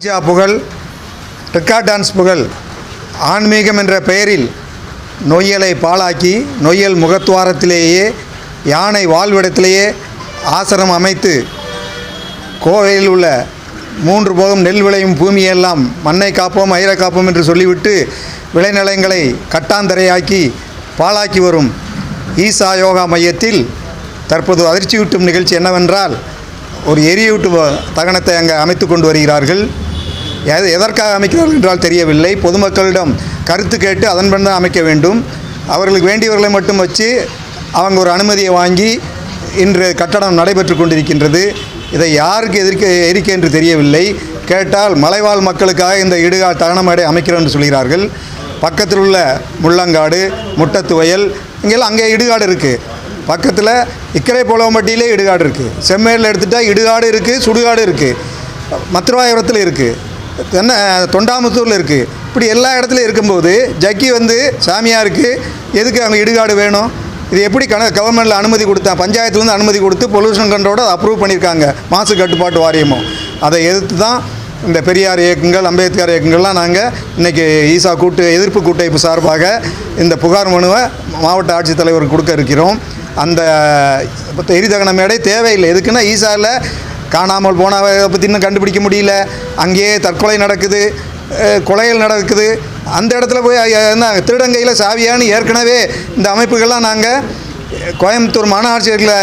ஜா புகழ் record dance புகழ் ஆன்மீகம் என்ற பெயரில் நொய்யலை பாழாக்கி நொய்யல் முகத்துவாரத்திலேயே யானை வாழ்விடத்திலேயே ஆசிரம் அமைத்து கோவையில் உள்ள மூன்று போகம் நெல் விளையும் பூமியெல்லாம் மண்ணை காப்போம் மயிரை காப்போம் என்று சொல்லிவிட்டு விளைநிலங்களை கட்டாந்தரையாக்கி பாழாக்கி வரும் ஈசா யோகா மையத்தில் தற்போது அதிர்ச்சியூட்டும் நிகழ்ச்சி என்னவென்றால் ஒரு எரியூட்டு வ- தகனத்தை அங்கே அமைத்து கொண்டு வருகிறார்கள். எது எதற்காக அமைக்கிறார்கள் என்றால் தெரியவில்லை. பொதுமக்களிடம் கருத்து கேட்டு அதன்படி தான் அமைக்க வேண்டும். அவர்களுக்கு வேண்டியவர்களை மட்டும் வச்சு அவங்க ஒரு அனுமதியை வாங்கி இன்று கட்டடம் நடைபெற்று கொண்டிருக்கின்றது. இதை யாருக்கு எதிர்க்க எரிக்க என்று தெரியவில்லை. கேட்டால் மலைவாழ் மக்களுக்காக இந்த இடுகா தகனமேடை அமைக்கிறோம் என்று சொல்கிறார்கள். பக்கத்தில் உள்ள முள்ளங்காடு முட்டத்து வயல் இங்கெல்லாம் அங்கே இடுகாடு இருக்குது பக்கத்தில் இக்கரை போலவம்பட்டியிலே இடுகாடு இருக்குது செம்மேரில் எடுத்துட்டால் இடுகாடு இருக்குது சுடுகாடு இருக்குது மத்துராயபுரத்தில் இருக்குது தென்னை தொண்டாமுத்தூரில் இருக்குது இப்படி எல்லா இடத்துலையும் இருக்கும்போது ஜக்கி வந்து சாமியாருக்கு எதுக்கு அங்கே இடுகாடு வேணும்? இது எப்படி கண கவர்மெண்ட்டில் அனுமதி கொடுத்தா பஞ்சாயத்துலேருந்து அனுமதி கொடுத்து பொல்யூஷன் கண்ட்ரோட அப்ரூவ் பண்ணியிருக்காங்க மாசு கட்டுப்பாட்டு வாரியமும். அதை எதிர்த்து தான் இந்த பெரியார் இயக்கங்கள் அம்பேத்கர் இயக்கங்கள்லாம் நாங்கள் இன்றைக்கி ஈசா கூட்டு எதிர்ப்பு கூட்டமைப்பு சார்பாக இந்த புகார் மனுவை மாவட்ட ஆட்சித்தலைவருக்கு கொடுக்க இருக்கிறோம். அந்த எரிதகன மேடை தேவையில்லை. எதுக்குன்னா ஈசாவில் காணாமல் போனவை பற்றி இன்னும் கண்டுபிடிக்க முடியல. அங்கேயே தற்கொலை நடக்குது. கொலைகள் நடக்குது. அந்த இடத்துல போய் என்ன திருடங்கையில் சாவியான்னு ஏற்கனவே இந்த அமைப்புகள்லாம் நாங்கள் கோயம்புத்தூர் மாநகராட்சியில்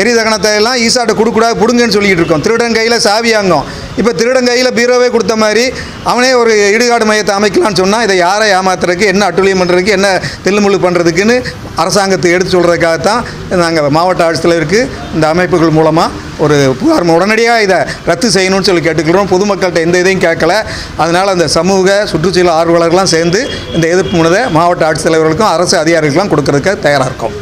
எரிதகனத்தை எல்லாம் ஈசாட்டை கொடுக்கூடாது பிடுங்கன்னு சொல்லிகிட்டு இருக்கோம். திருடன் கையில் சாவியாங்கும். இப்போ திருடன் கையில் பீரோவே கொடுத்த மாதிரி அவனே ஒரு இடுகாடு மையத்தை அமைக்கலாம்னு சொன்னால் இதை யாரை ஏமாத்துறதுக்கு என்ன அட்டுழியம் பண்ணுறதுக்கு என்ன தில்லுமுள்ளு பண்ணுறதுக்குன்னு அரசாங்கத்தை எடுத்து சொல்கிறதுக்காகத்தான் நாங்கள் மாவட்ட ஆட்சித்தலைவருக்கு இந்த அமைப்புகள் மூலமாக ஒரு புகார் உடனடியாக இதை ரத்து செய்யணும்னு சொல்லி கேட்டுக்கிறோம். பொதுமக்கள்கிட்ட எந்த இதையும் கேட்கல. அதனால் அந்த சமூக சுற்றுச்சூழல் ஆர்வலர்கள்லாம் சேர்ந்து இந்த எதிர்ப்பு முனதை மாவட்ட ஆட்சித்தலைவர்களுக்கும் அரசு அதிகாரிகளுக்கும் கொடுக்கறதுக்கு தயாராக இருக்கும்.